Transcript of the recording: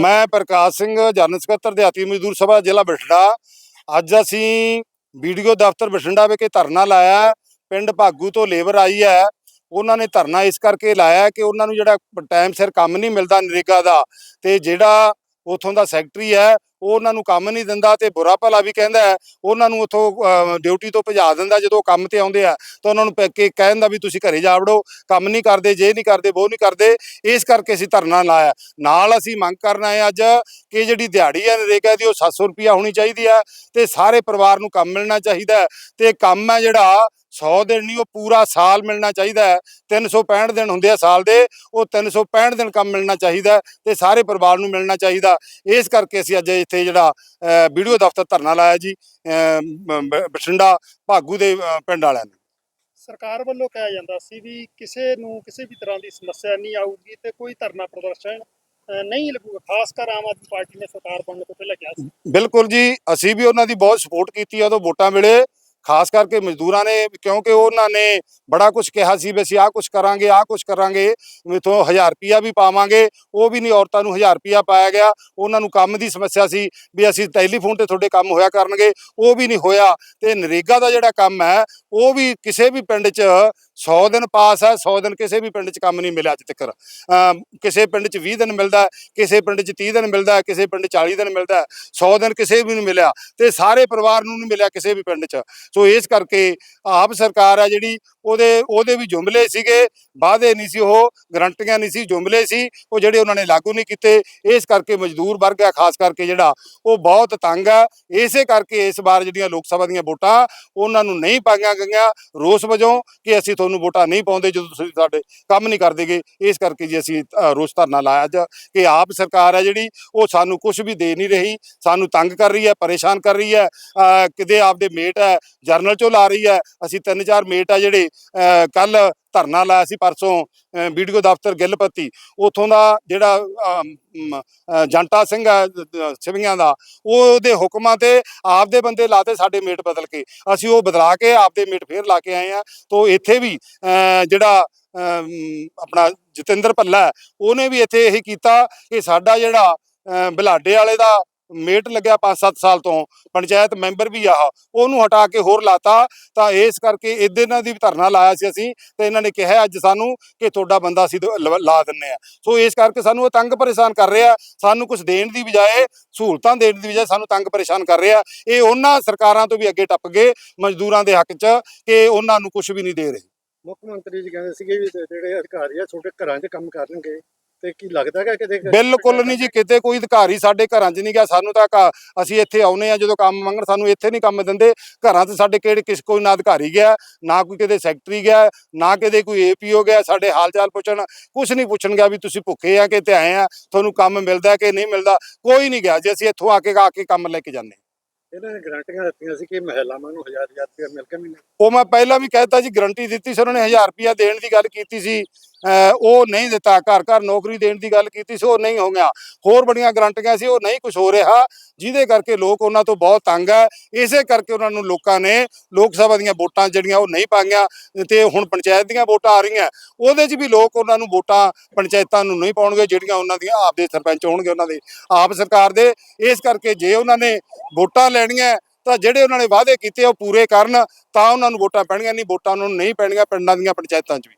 ਮੈਂ ਪ੍ਰਕਾਸ਼ ਸਿੰਘ, ਜਨਰਲ ਸਕੱਤਰ, ਦਿਹਾਤੀ ਮਜ਼ਦੂਰ ਸਭਾ, ਜ਼ਿਲ੍ਹਾ ਬਠਿੰਡਾ। ਅੱਜ ਅਸੀਂ ਵੀਡੀਓ ਦਫ਼ਤਰ ਬਠਿੰਡਾ ਵਿਖੇ ਧਰਨਾ ਲਾਇਆ ਪਿੰਡ ਭਾਗੂ ਤੋਂ ਲੇਬਰ ਆਈ ਹੈ। ਉਹਨਾਂ ਨੇ ਧਰਨਾ ਇਸ ਕਰਕੇ ਲਾਇਆ ਕਿ ਉਹਨਾਂ ਨੂੰ ਜਿਹੜਾ ਟਾਈਮ ਸਿਰ ਕੰਮ ਨਹੀਂ ਮਿਲਦਾ ਨਰੇਗਾ ਦਾ ਤੇ ਜਿਹੜਾ ਉਥੋਂ ਦਾ ਸੈਕਟਰੀ ਹੈ, ਉਹ ਉਹਨਾਂ ਨੂੰ ਕੰਮ ਨਹੀਂ ਦਿੰਦਾ ਤੇ ਬੁਰਾ ਭਲਾ ਵੀ ਕਹਿੰਦਾ ਹੈ, ਉਹਨਾਂ ਨੂੰ ਉਥੋਂ ਡਿਊਟੀ ਤੋਂ ਭਜਾ ਦਿੰਦਾ ਜਦੋਂ ਉਹ ਕੰਮ ਤੇ ਆਉਂਦੇ ਆ, ਤਾਂ ਉਹਨਾਂ ਨੂੰ ਪੈ ਕੇ ਕਹਿ ਦਿੰਦਾ ਵੀ ਤੁਸੀਂ ਘਰੇ ਜਾ ਵੜੋ, ਕੰਮ ਨਹੀਂ ਕਰਦੇ, ਜੇ ਨਹੀਂ ਕਰਦੇ ਉਹ ਨਹੀਂ ਕਰਦੇ, ਇਸ ਕਰਕੇ ਅਸੀਂ ਧਰਨਾ ਲਾਇਆ ਨਾਲ ਅਸੀਂ ਮੰਗ ਕਰਨਾ ਹੈ ਅੱਜ ਕਿ ਜਿਹੜੀ ਦਿਹਾੜੀ ਹੈ ਨਰੇਗਾ ਦੀ, ਉਹ 700 ਰੁਪਿਆ ਹੋਣੀ ਚਾਹੀਦੀ ਹੈ ਤੇ ਸਾਰੇ ਪਰਿਵਾਰ ਨੂੰ ਕੰਮ ਮਿਲਣਾ ਚਾਹੀਦਾ ਹੈ ਤੇ ਕੰਮ ਹੈ ਜਿਹੜਾ 100 ਦਿਨ ਨਹੀਂ ਉਹ ਪੂਰਾ ਸਾਲ ਮਿਲਣਾ ਚਾਹੀਦਾ ਹੈ। 365 ਦਿਨ ਹੁੰਦੇ ਆ ਸਾਲ ਦੇ ਉਹ 365 ਦਿਨ ਕੰਮ ਮਿਲਣਾ ਚਾਹੀਦਾ ਤੇ ਸਾਰੇ ਪਰਿਵਾਰ ਨੂੰ ਮਿਲਣਾ ਚਾਹੀਦਾ ਇਸ ਕਰਕੇ ਅਸੀਂ ਅੱਜ ਇੱਥੇ ਜਿਹੜਾ ਵੀਡੀਓ ਦਫ਼ਤਰ ਧਰਨਾ ਲਾਇਆ ਜੀ ਬਠਿੰਡਾ ਭਾਗੂ ਦੇ ਪਿੰਡ ਵਾਲਿਆਂ ਨੇ। ਸਰਕਾਰ ਵੱਲੋਂ ਕਿਹਾ ਜਾਂਦਾ ਸੀ ਵੀ ਕਿਸੇ ਨੂੰ ਕਿਸੇ ਵੀ ਤਰ੍ਹਾਂ ਦੀ ਸਮੱਸਿਆ ਨਹੀਂ ਆਊਗੀ ਤੇ ਕੋਈ ਧਰਨਾ ਪ੍ਰਦਰਸ਼ਨ ਨਹੀਂ ਲੱਗੂਗਾ ਖਾਸ ਕਰ ਆਮ ਆਦਮੀ ਪਾਰਟੀ ਨੇ ਸਰਕਾਰ ਬਣਨ ਤੋਂ ਪਹਿਲਾਂ ਕਿਹਾ ਸੀ। ਬਿਲਕੁਲ ਜੀ ਅਸੀਂ ਵੀ ਉਹਨਾਂ ਦੀ ਬਹੁਤ ਸਪੋਰਟ ਕੀਤੀ ਆ ਉਦੋਂ ਵੋਟਾਂ ਵੇਲੇ ਖਾਸ ਕਰਕੇ ਮਜ਼ਦੂਰਾਂ ਨੇ, ਕਿਉਂਕਿ ਉਹਨਾਂ ਨੇ ਬੜਾ ਕੁਝ ਕਿਹਾ ਸੀ, ਵੀ ਅਸੀਂ ਆਹ ਕੁਝ ਕਰਾਂਗੇ, ਆਹ ਕੁਝ ਕਰਾਂਗੇ, ਇਥੋਂ 1000 ਰੁਪਿਆ ਵੀ ਪਾਵਾਂਗੇ, ਉਹ ਵੀ ਨਹੀਂ ਔਰਤਾਂ ਨੂੰ 1000 ਰੁਪਿਆ ਪਾਇਆ ਗਿਆ, ਉਹਨਾਂ ਨੂੰ ਕੰਮ ਦੀ ਸਮੱਸਿਆ ਸੀ, ਵੀ ਅਸੀਂ ਟੈਲੀਫੋਨ ਤੇ ਤੁਹਾਡੇ ਕੰਮ ਹੋਇਆ ਕਰਨਗੇ, ਉਹ ਵੀ ਨਹੀਂ ਹੋਇਆ, ਤੇ ਨਰੇਗਾ ਦਾ ਜਿਹੜਾ ਕੰਮ ਹੈ, ਉਹ ਵੀ ਕਿਸੇ ਵੀ ਪਿੰਡ 'ਚ 100 ਦਿਨ ਪਾਸ ਹੈ 100 ਦਿਨ ਕਿਸੇ ਵੀ ਪਿੰਡ 'ਚ ਕੰਮ ਨਹੀਂ ਮਿਲਿਆ ਅੱਜ ਤੱਕ। ਕਿਸੇ ਪਿੰਡ 'ਚ 20 ਦਿਨ ਮਿਲਦਾ ਕਿਸੇ ਪਿੰਡ 'ਚ 30 ਦਿਨ ਮਿਲਦਾ ਕਿਸੇ ਪਿੰਡ 'ਚ 40 ਦਿਨ ਮਿਲਦਾ ਹੈ, 100 ਦਿਨ ਕਿਸੇ ਵੀ ਨਹੀਂ ਮਿਲਿਆ ਤੇ ਸਾਰੇ ਪਰਿਵਾਰ ਨੂੰ ਨਹੀਂ ਮਿਲਿਆ ਕਿਸੇ ਵੀ ਪਿੰਡ 'ਚ। ਸੋ ਇਸ ਕਰਕੇ ਆਪ ਸਰਕਾਰ ਆ ਜਿਹੜੀ ਉਹਦੇ ਉਹਦੇ ਵੀ ਜੁਮਲੇ ਸੀਗੇ ਵਾਅਦੇ ਨਹੀਂ ਸੀ ਉਹ ਗਰੰਟੀਆਂ ਨਹੀਂ ਸੀ ਜੁਮਲੇ ਸੀ ਉਹ ਜਿਹੜੇ ਉਹਨਾਂ ਨੇ ਲਾਗੂ ਨਹੀਂ ਕੀਤੇ ਇਸ ਕਰਕੇ ਮਜ਼ਦੂਰ ਵਰਗ ਆ ਖਾਸ ਕਰਕੇ ਜਿਹੜਾ ਉਹ ਬਹੁਤ ਤੰਗ ਹੈ। ਇਸੇ ਕਰਕੇ ਇਸ ਵਾਰ ਜਿਹੜੀਆਂ ਲੋਕ ਸਭਾ ਦੀਆਂ ਵੋਟਾਂ ਉਹਨਾਂ ਨੂੰ ਨਹੀਂ ਪਾਈਆਂ ਗਈਆਂ। ਰੋਸ ਵਜੋਂ ਕਿ ਅਸੀਂ ਤੁਹਾਨੂੰ ਵੋਟਾਂ ਨਹੀਂ ਪਾਉਂਦੇ ਜਦੋਂ ਤੁਸੀਂ ਸਾਡੇ ਕੰਮ ਨਹੀਂ ਕਰਦੇਗੇ ਇਸ ਕਰਕੇ ਜੀ ਅਸੀਂ ਰੋਸ ਧਰਨਾ ਲਾਇਆ ਅੱਜ ਕਿ ਆਪ ਸਰਕਾਰ ਹੈ ਜਿਹੜੀ ਉਹ ਸਾਨੂੰ ਕੁਝ ਵੀ ਦੇ ਨਹੀਂ ਰਹੀ ਸਾਨੂੰ ਤੰਗ ਕਰ ਰਹੀ ਹੈ ਪਰੇਸ਼ਾਨ ਕਰ ਰਹੀ ਹੈ ਅ, ਕਿਤੇ ਆਪਦੇ ਮੇਟ ਹੈ ਜਰਨਲ ਚੋਂ ਲਾ ਰਹੀ ਹੈ। ਅਸੀਂ ਤਿੰਨ ਚਾਰ ਮੇਟ ਆ ਜਿਹੜੇ ਕੱਲ ਧਰਨਾ ਲਾਇਆ ਸੀ ਪਰਸੋਂ ਵੀਡੀਓ ਦਫ਼ਤਰ ਗਿੱਲਪੱਤੀ। ਉਥੋਂ ਦਾ ਜਿਹੜਾ ਜੰਟਾ ਸਿੰਘ ਹੈ ਸਿਵੀਆਂ ਦਾ ਉਹਦੇ ਹੁਕਮਾਂ ਤੇ ਆਪਦੇ ਬੰਦੇ ਲਾਤੇ ਸਾਡੇ ਮੇਟ ਬਦਲ ਕੇ। ਅਸੀਂ ਉਹ ਬਦਲਾ ਕੇ ਆਪਦੇ ਮੇਟ ਫੇਰ ਲਾ ਕੇ ਆਏ ਆ ਤੋਂ ਇੱਥੇ ਵੀ ਜਿਹੜਾ ਆਪਣਾ ਜਤਿੰਦਰ ਭੱਲਾ ਹੈ, ਉਹਨੇ ਵੀ ਇੱਥੇ ਇਹੀ ਕੀਤਾ ਕਿ ਸਾਡਾ ਜਿਹੜਾ ਅ, ਬਲਾਡੇ ਵਾਲੇ ਦਾ ਮੇਟ ਲੱਗਿਆ 5-7 ਸਾਲ ਤੋਂ, ਪੰਚਾਇਤ ਮੈਂਬਰ ਵੀ ਆ ਉਹਨੂੰ ਹਟਾ ਕੇ ਹੋਰ ਲਾਤਾ। ਤਾਂ ਇਸ ਕਰਕੇ ਇਹਦੇ ਨਾਲ ਦੀ ਧਰਨਾ ਲਾਇਆ ਸੀ ਅਸੀਂ, ਤੇ ਇਹਨਾਂ ਨੇ ਕਿਹਾ ਅੱਜ ਸਾਨੂੰ ਕਿ ਤੁਹਾਡਾ ਬੰਦਾ ਅਸੀਂ ਲਾ ਦਿੰਨੇ ਆ। ਸੋ ਇਸ ਕਰਕੇ ਸਾਨੂੰ ਉਹ ਤੰਗ ਪਰੇਸ਼ਾਨ ਕਰ ਰਿਹਾ। ਸਾਨੂੰ ਕੁਝ ਦੇਣ ਦੀ ਬਜਾਏ, ਸਹੂਲਤਾਂ ਦੇਣ ਦੀ ਬਜਾਏ ਸਾਨੂੰ ਤੰਗ ਪਰੇਸ਼ਾਨ ਕਰ ਰਿਹਾ। ਇਹ ਉਹਨਾਂ ਸਰਕਾਰਾਂ ਤੋਂ ਵੀ ਅੱਗੇ ਟੱਪ ਗਏ ਮਜ਼ਦੂਰਾਂ ਦੇ ਹੱਕ 'ਚ ਕਿ ਉਹਨਾਂ ਨੂੰ ਕੁਝ ਵੀ ਨਹੀਂ ਦੇ ਰਹੇ। ਮੁੱਖ ਮੰਤਰੀ ਜੀ ਕਹਿੰਦੇ ਸੀਗੇ ਵੀ ਜਿਹੜੇ ਅਧਿਕਾਰੀ ਆ ਛੋਟੇ ਘਰਾਂ 'ਚ ਕੰਮ ਕਰਨਗੇ। ਤੇ ਕੀ ਲੱਗਦਾ ਹੈ ਕਿ ਕਿਤੇ ਬਿਲਕੁਲ ਨਹੀਂ ਜੀ ਕਿਤੇ ਕੋਈ ਅਧਿਕਾਰੀ ਸਾਡੇ ਘਰਾਂ 'ਚ ਨਹੀਂ ਗਿਆ ਸਾਨੂੰ ਤਾਂ ਘ- ਅਸੀਂ ਇੱਥੇ ਆਉਨੇ ਆ ਜਦੋਂ ਕੰਮ ਮੰਗਣ ਸਾਨੂੰ ਇੱਥੇ ਨਹੀਂ ਕੰਮ ਦਿੰਦੇ। ਘਰਾਂ 'ਚ ਸਾਡੇ ਕਿਹੜੇ ਕਿਸ ਕੋਈ ਨਾ ਅਧਿਕਾਰੀ ਗਿਆ ਨਾ ਕੋਈ ਕਿਤੇ ਸੈਕਟਰੀ ਗਿਆ ਨਾ ਕਿਤੇ ਕੋਈ ਏਪੀਓ ਗਿਆ ਸਾਡੇ ਹਾਲ ਚਾਲ ਪੁੱਛਣ। ਕੁਝ ਨਹੀਂ ਪੁੱਛਣ ਗਿਆ ਵੀ ਤੁਸੀਂ ਭੁੱਖੇ ਆ ਕਿ ਤੇ ਆਏ ਆ ਤੁਹਾਨੂੰ ਕੰਮ ਮਿਲਦਾ ਕਿ ਨਹੀਂ ਮਿਲਦਾ ਕੋਈ ਨਹੀਂ ਗਿਆ। ਜੇ ਅਸੀਂ ਇੱਥੋਂ ਆ ਕੇ ਆ ਕੇ ਕੰਮ ਲੈ ਕੇ ਜਾਂਦੇ ਇਹਨਾਂ ਨੇ ਗਰੰਟੀਆਂ ਦਿੱਤੀਆਂ ਸੀ ਕਿ ਮਹਿਲਾਵਾਂ ਨੂੰ 1000 1000 ਰੁਪਏ ਮਿਲ ਕੇ ਮਹੀਨੇ ਉਹ ਮੈਂ ਪਹਿਲਾਂ ਵੀ ਕਹਿਤਾ ਜੀ ਗਰੰਟੀ ਦਿੱਤੀ ਸੀ ਉਹਨਾਂ ਨੇ 1000 ਰੁਪਿਆ ਦੇਣ ਦੀ ਗੱਲ ਕੀਤੀ ਸੀ। ਉਹ ਨਹੀਂ ਦਿੱਤਾ, ਘਰ ਘਰ ਨੌਕਰੀ ਦੇਣ ਦੀ ਗੱਲ ਕੀਤੀ ਸੀ, ਉਹ ਨਹੀਂ ਹੋ ਗਿਆ। ਹੋਰ ਬੜੀਆਂ ਗਰੰਟੀਆਂ ਸੀ, ਉਹ ਨਹੀਂ ਕੁਝ ਹੋ ਰਿਹਾ, ਜਿਹਦੇ ਕਰਕੇ ਲੋਕ ਉਹਨਾਂ ਤੋਂ ਬਹੁਤ ਤੰਗ ਹੈ। ਇਸੇ ਕਰਕੇ ਉਹਨਾਂ ਨੂੰ ਲੋਕਾਂ ਨੇ ਲੋਕ ਸਭਾ ਦੀਆਂ ਵੋਟਾਂ ਜਿਹੜੀਆਂ ਉਹ ਨਹੀਂ ਪਾਈਆਂ, ਤੇ ਹੁਣ ਪੰਚਾਇਤ ਦੀਆਂ ਵੋਟਾਂ ਆ ਰਹੀਆਂ। ਉਹਦੇ 'ਚ ਵੀ ਲੋਕ ਉਹਨਾਂ ਨੂੰ ਵੋਟਾਂ ਪੰਚਾਇਤਾਂ ਨੂੰ ਨਹੀਂ ਪਾਉਣਗੇ, ਜਿਹੜੀਆਂ ਉਹਨਾਂ ਦੀਆਂ ਆਪਦੇ ਸਰਪੰਚ ਹੋਣਗੇ, ਉਹਨਾਂ ਦੇ ਆਪ ਸਰਕਾਰ ਦੇ। ਇਸ ਕਰਕੇ ਜੇ ਉਹਨਾਂ ਨੇ ਵੋਟਾਂ ਲੈਣੀਆਂ, ਤਾਂ ਜਿਹੜੇ ਉਹਨਾਂ ਨੇ ਵਾਅਦੇ ਕੀਤੇ ਉਹ ਪੂਰੇ ਕਰਨ, ਤਾਂ ਉਹਨਾਂ ਨੂੰ ਵੋਟਾਂ ਪੈਣਗੀਆਂ ਨਹੀਂ ਵੋਟਾਂ ਉਹਨਾਂ ਨੂੰ ਨਹੀਂ ਪੈਣਗੀਆਂ ਪਿੰਡਾਂ ਦੀਆਂ ਪੰਚਾਇਤਾਂ 'ਚ ਵੀ।